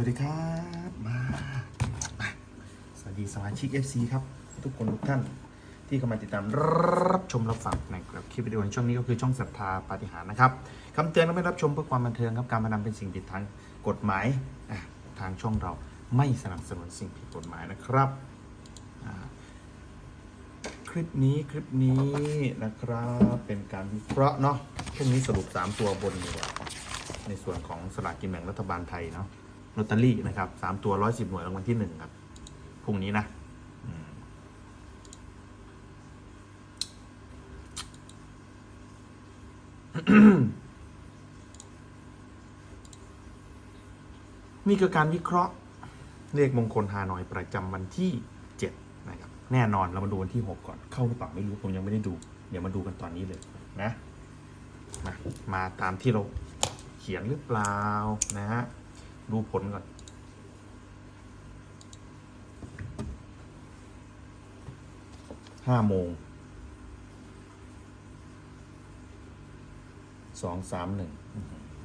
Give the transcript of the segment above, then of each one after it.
สวัสดีครับมาสวัสดีสมาชิก FC ครับ ทุกคนทุกท่านที่เข้ามาติดตามรับชมรับฟังนะครับคลิปวิดีโอในช่องนี้ก็คือช่องศรัทธาปาฏิหาริย์นะครับคำเตือนและไม่รับชมเพื่อความบันเทิงครับการพนันเป็นสิ่งผิดทางกฎหมายทางช่องเราไม่สนับสนุนสิ่งผิดกฎหมายนะครับคลิปนี้คลิปนี้นะครับเป็นการวิเคราะห์เนาะช่วงนี้สรุป 3 ตัวบนดีกว่าในส่วนของสลากกินแบ่งรัฐบาลไทยเนาะ ลอตเตอรี่นะครับสามตัวร้อยสิบหน่วยรางวัลที่หนึ่งครับพรุ่งนี้นะมนี่คือการวิเคราะห์เลขมงคลฮานอยประจำวันที่เจ็ดนะครับแน่นอนเรามาดูวันที่หกก่อนเข้าหรือเปล่าไม่รู้ผมยังไม่ได้ดู เดี๋ยวมาดูกันตอนนี้เลยนะมามาตามที่เราเขียนหรือเปล่านะฮะ ดูผลก่อน ห้าโมง สองสามหนึ่ง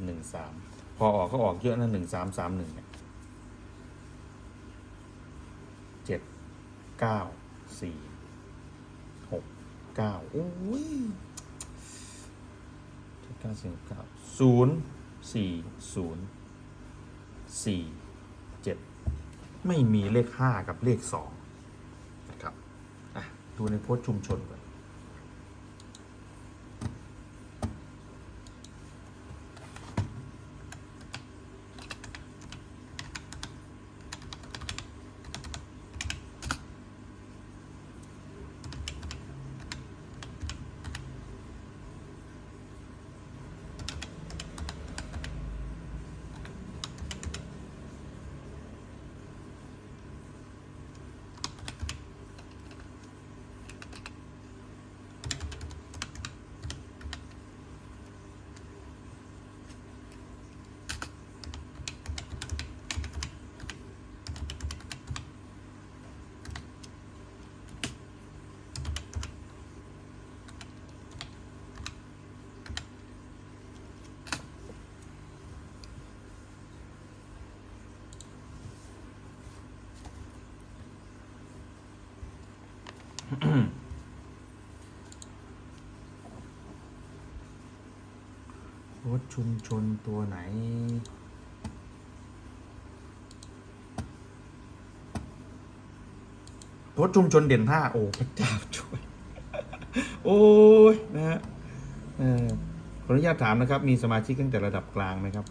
หนึ่งสาม พอออกก็ออกเยอะนะหนึ่งสามสามหนึ่งเนี่ยเจ็ด เก้า สี่ หก เก้าโอ้ยเก้าสี่เก้าศูนย์สี่ศูนย์ สี่เจ็ดไม่มีเลขห้ากับเลขสองนะครับ อะ ดูในโพสต์ชุมชนก่อน โพสต์ชุมชนตัวไหนโพสต์ชุมชนเด่นห้าโอ้พระเจ้าช่วย โอ้ยนะฮะขออนุญาตถามนะครับ มีสมาชิกตั้งแต่ระดับกลางไหมครับ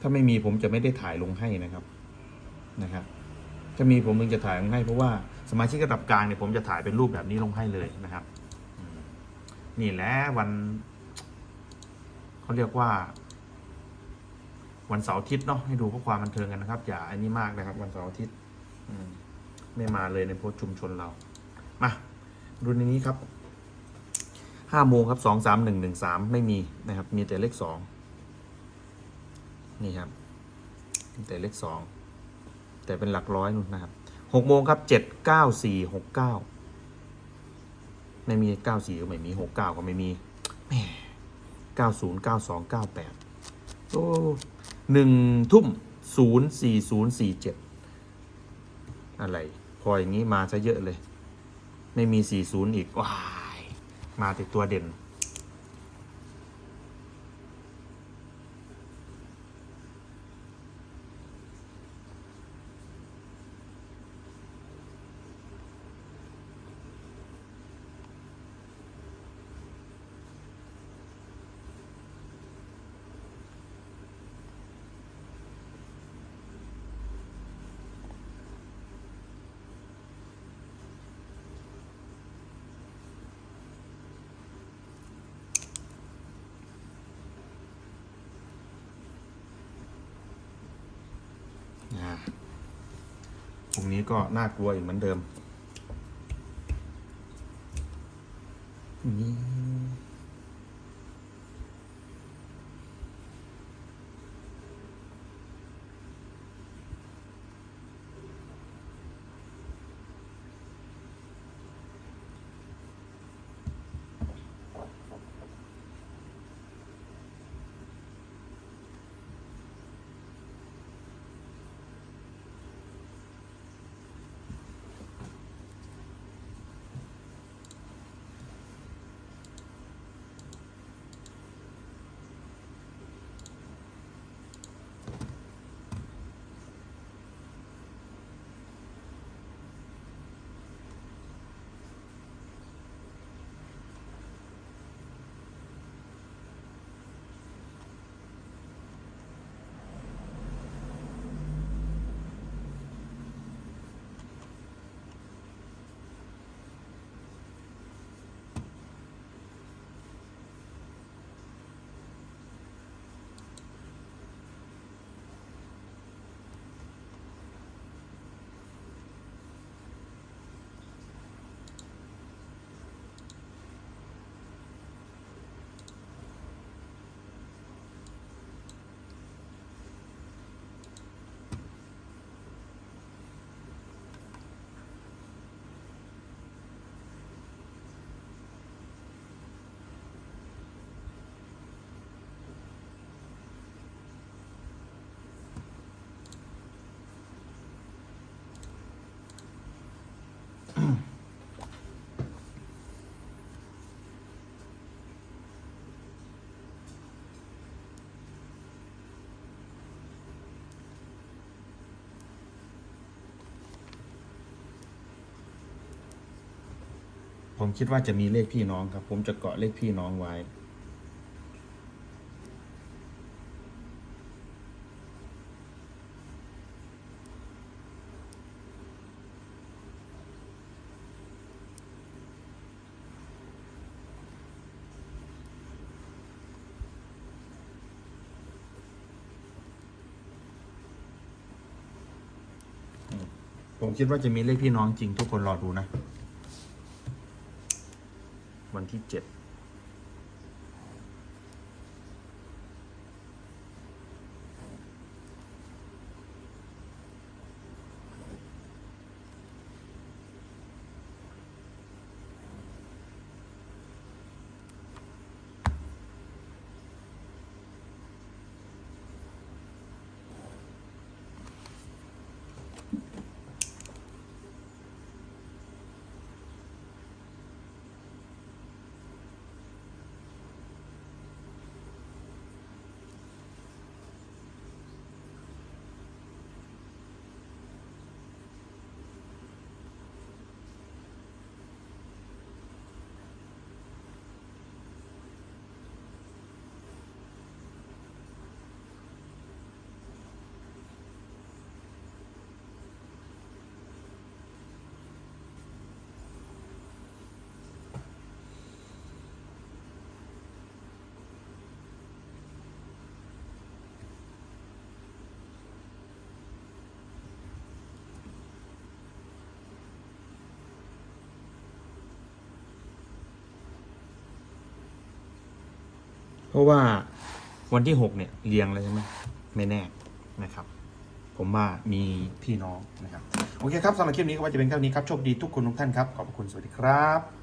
ถ้าไม่มีผมจะไม่ได้ถ่ายลงให้นะครับนะครับ ถ้ามีผมมึงจะถ่ายลงให้เพราะว่า สมาชิกระดับกลางเนี่ยผมจะถ่ายเป็นรูปแบบนี้ลงให้เลยนะครับ นี่แหละวันเขาเรียกว่า วันเสาร์อาทิตย์เนาะให้ดูเพื่อความบันเทิงกันนะครับ อย่าอันนี้มากนะครับ วันเสาร์อาทิตย์ไม่มาเลยในโพสชุมชนเรา มาดูในนี้ครับห้าโมงครับสองสามหนึ่งหนึ่งสามไม่มีนะครับ มีแต่เลขสองนี่ครับมีแต่เลขสองแต่เป็นหลักร้อยนู่นนะครับ หกโมงครับเจ็ดเก้าสี่หกเก้าไม่มีเก้าสี่ก็ไม่มีหกเก้าก็ไม่มีแหมเก้าศูนย์เก้าสองเก้าแปดโอ้หนึ่งทุ่มศูนย์สี่ศูนย์สี่เจ็ดอะไร พออย่างนี้มาซะเยอะเลย ไม่มีสี่ศูนย์อีกว้าย มาแต่ตัวเด่น นี้ก็น่ากลัวอีกเหมือนเดิมนี่ ผมคิดว่าจะมีเลขพี่น้องครับ ผมจะเกาะเลขพี่น้องไว้ ผมคิดว่าจะมีเลขพี่น้องจริงทุกคนรอดูนะ วันที่ 7 เพราะว่าวันที่หกเนี่ยเรียงเลยใช่ไหมไม่แน่นะครับ ผมว่ามีพี่น้องนะครับ โอเคครับสำหรับคลิปนี้ก็ว่าจะเป็นเท่านี้ครับโชคดีทุกคนทุกท่านครับ ขอบคุณสวัสดีครับ